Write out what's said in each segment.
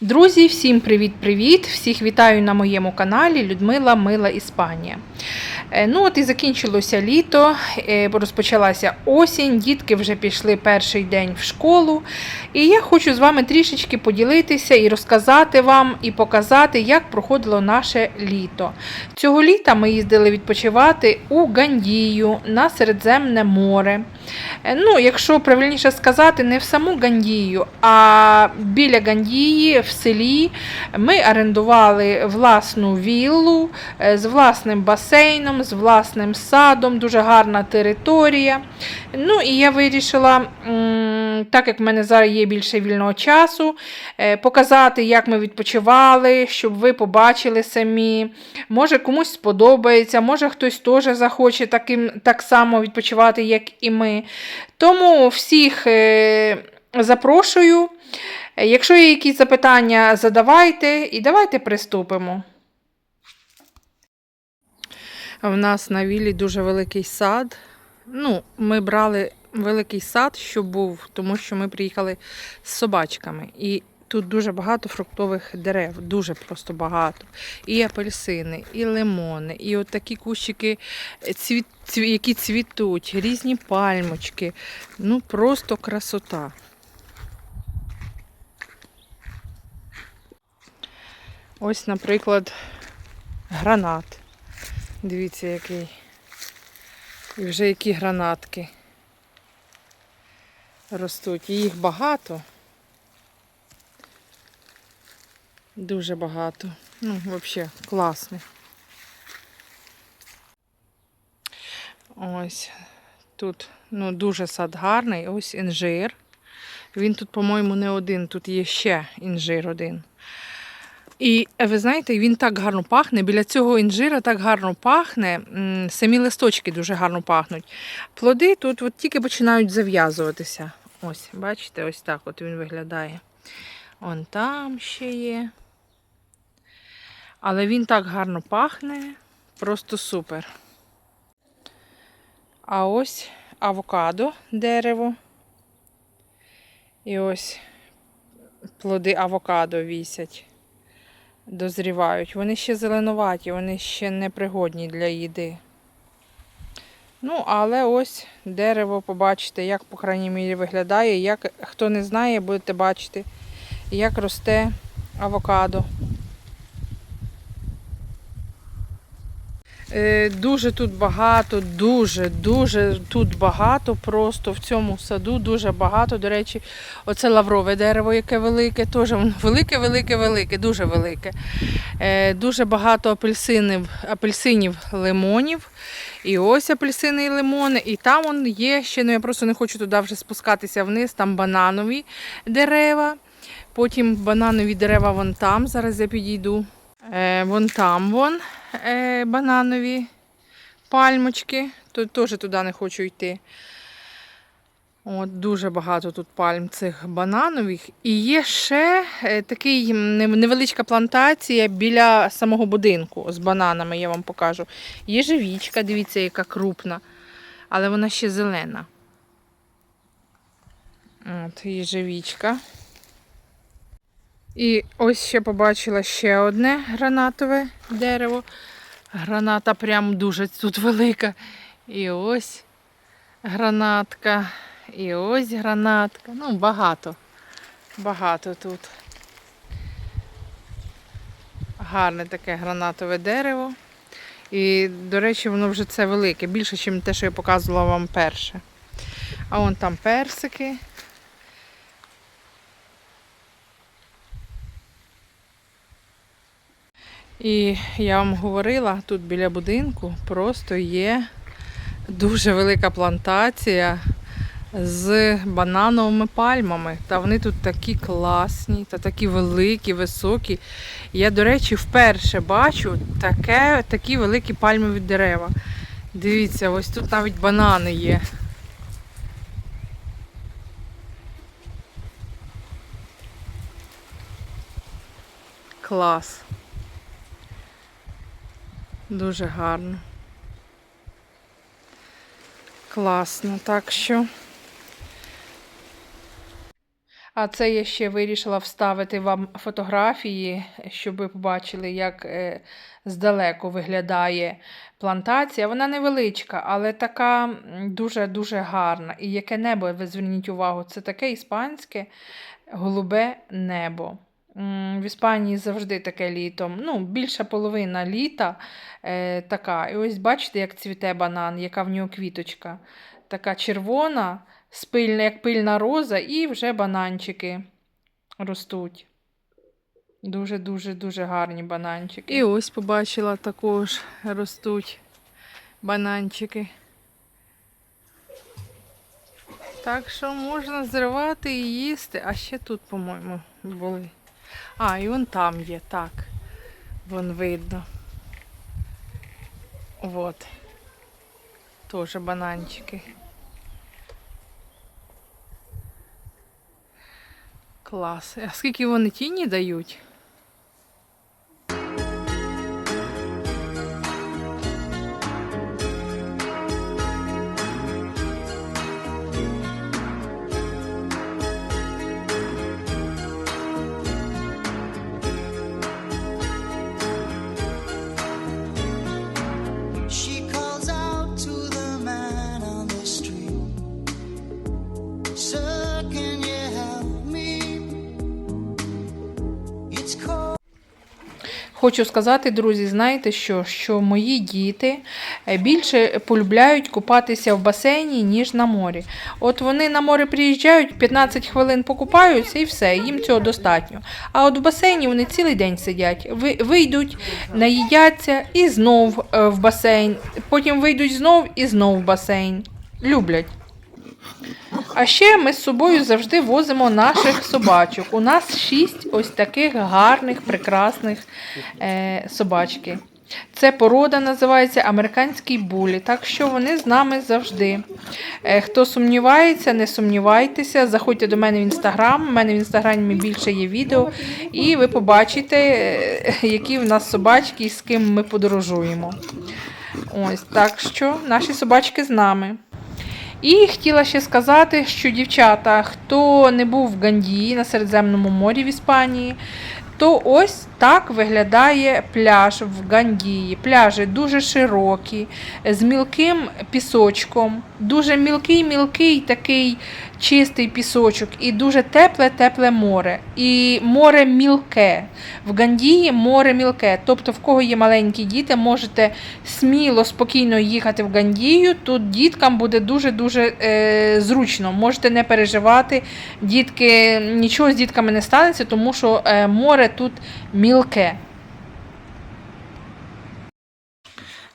Друзі, всім привіт-привіт! Всіх вітаю на моєму каналі Людмила Мила Іспанія. Е, Ну от і закінчилося літо, е, розпочалася осінь, дітки вже пішли перший день в школу. І я хочу з вами трішечки поділитися і розказати вам, і показати, як проходило наше літо. Цього літа ми їздили відпочивати у Гандію на Середземне море. Е, Ну, якщо правильніше сказати, не в саму Гандію, а біля Гандії в селі ми орендували власну віллу з власним басейном, з власним садом, дуже гарна територія. Ну і я вирішила, так як в мене зараз є більше вільного часу, е, показати, як ми відпочивали, щоб ви побачили самі. Може комусь сподобається, може хтось теж захоче таким, так само відпочивати, як і ми. Тому всіх е, запрошую. Е, Якщо є якісь запитання, задавайте і давайте приступимо. В нас на віллі дуже великий сад. Ну, ми брали великий сад, що був, тому що ми приїхали з собачками. І тут дуже багато фруктових дерев, дуже просто багато. І апельсини, і лимони, і от такі кущики, е, які цвітуть, різні пальмочки. Ну, просто красота. Ось, наприклад, гранат. Дивіться, який. І вже які гранатки ростуть. І їх багато. Дуже багато. Ну, взагалі, класно. Ось тут ну, дуже сад гарний. Ось інжир. Він тут, по-моєму, не один, тут є ще інжир один. І е, ви знаєте, він так гарно пахне. Біля цього інжира так гарно пахне. Самі листочки дуже гарно пахнуть. Плоди тут от тільки починають зав'язуватися. Ось, бачите, ось так от він виглядає. Он там ще є. Але він так гарно пахне, просто супер. А ось авокадо дерево. І ось плоди авокадо вісять дозрівають. Вони ще зеленуваті, вони ще не пригодні для їди. Ну, але ось дерево, побачите, як, по крайній мірі, виглядає. Як, хто не знає, будете бачити, як росте авокадо. Дуже тут багато, дуже, дуже тут багато, просто в цьому саду дуже багато. До речі, оце лаврове дерево, яке велике, теж воно велике, велике, велике, дуже велике. Е, Дуже багато апельсинів, апельсинів, лимонів. І ось апельсини і лимони. І там он є ще, ну я просто не хочу туди вже спускатися вниз, там бананові дерева. Потім бананові дерева вон там. Зараз я підійду. Е, вон там вон е, бананові пальмочки. Тут теж туди не хочу йти. От Дуже багато тут пальм цих бананових. І є ще е, такий невеличка плантація біля самого будинку з бананами, я вам покажу. Єжевічка, дивіться, яка крупна, але вона ще зелена. От, єжевічка. І ось ще побачила ще одне гранатове дерево. Граната прям дуже тут велика. І ось гранатка. І ось гранатка. Ну, багато. Багато тут. Гарне таке гранатове дерево. І, до речі, воно вже це велике, більше, ніж те, що я показувала вам перше. А вон там персики. І я вам говорила, тут біля будинку просто є дуже велика плантація з банановими пальмами. Та вони тут такі класні та такі великі, високі. Я, до речі, вперше бачу таке, такі великі пальмові дерева. Дивіться, ось тут навіть банани є. Клас. Дуже гарно. Класно, так що. А це я ще вирішила вставити вам фотографії, щоб ви побачили, як е, здалеку виглядає плантація. Вона невеличка, але така дуже-дуже гарна. І яке небо, ви зверніть увагу, це таке іспанське голубе небо. В Іспанії завжди таке літо. Ну, більша половина літа е, така. І ось бачите, як цвіте банан, яка в нього квіточка. Така червона, спильна, як пильна роза, і вже бананчики ростуть. Дуже-дуже дуже гарні бананчики. І ось побачила також ростуть бананчики. Так що можна зривати і їсти. А ще тут, по-моєму, були. А, і вон там є, так. Вон видно. Вот. Тоже бананчики. Клас. А скільки вони тіні дають? Хочу сказати, друзі, знаєте що? Що мої діти е, більше полюбляють купатися в басейні, ніж на морі. От вони на море приїжджають, 15 хвилин покупаються і все, їм цього достатньо. А от в басейні вони цілий день сидять, Ви- вийдуть, наїдяться і знов е, в басейн. Потім вийдуть знов і знов в басейн. Люблять. А ще ми з собою завжди возимо наших собачок. У нас шість ось таких гарних, прекрасних е, собачки. Це порода називається американський булі, так що вони з нами завжди. Е, хто сумнівається, не сумнівайтеся, заходьте до мене в інстаграм. У мене в інстаграмі більше є відео, і ви побачите, е, які в нас собачки і з ким ми подорожуємо. Ось так що наші собачки з нами. І хотіла ще сказати, що дівчата, хто не був в Гандії на Середземному морі в Іспанії, то ось так виглядає пляж в Гандії. Пляжі дуже широкі, з мілким пісочком, дуже мілкий-мілкий такий чистий пісочок і дуже тепле-тепле море. І море мілке. В Гандії море мілке. Тобто, в кого є маленькі діти, можете сміло, спокійно їхати в Гандію. Тут діткам буде дуже-дуже е, зручно. Можете не переживати. Дітки, нічого з дітками не станеться, тому що е, море тут мілке.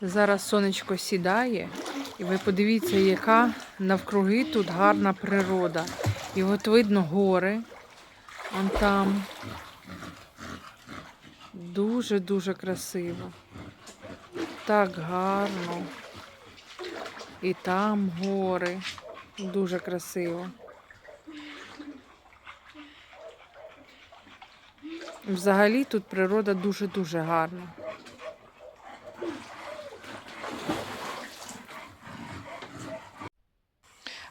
Зараз сонечко сідає, і ви подивіться, яка навкруги тут гарна природа. І от видно гори. Он там. Дуже-дуже красиво. Так гарно. І там гори. Дуже красиво. Взагалі тут природа дуже-дуже гарна.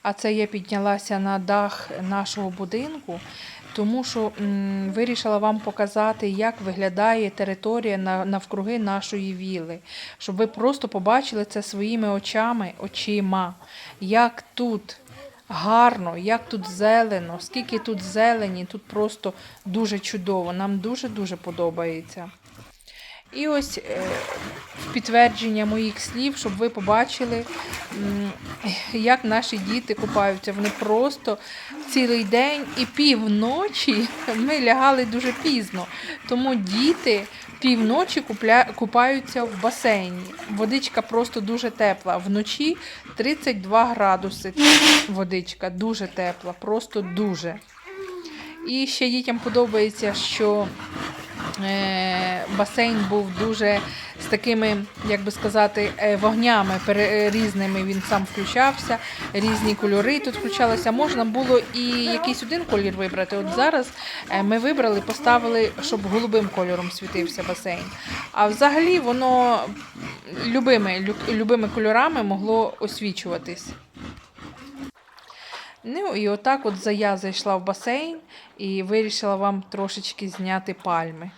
А це я піднялася на дах нашого будинку, тому що м, вирішила вам показати, як виглядає територія навкруги нашої віли, щоб ви просто побачили це своїми очами, очима, як тут гарно, як тут зелено, скільки тут зелені, тут просто дуже чудово. Нам дуже-дуже подобається. І ось е, підтвердження моїх слів, щоб ви побачили, як наші діти купаються. Вони просто цілий день і півночі ми лягали дуже пізно. Тому діти півночі купаються в басейні. Водичка просто дуже тепла. Вночі 32 градуси. Водичка дуже тепла, просто дуже. І ще дітям подобається, що басейн був дуже з такими, як би сказати, е, вогнями різними. Він сам включався, різні кольори тут включалися. Можна було і якийсь один колір вибрати. От зараз е, ми вибрали, поставили, щоб голубим кольором світився басейн. А взагалі воно любими, любими кольорами могло освічуватись. Ну і отак от за- я зайшла в басейн і вирішила вам трошечки зняти пальми.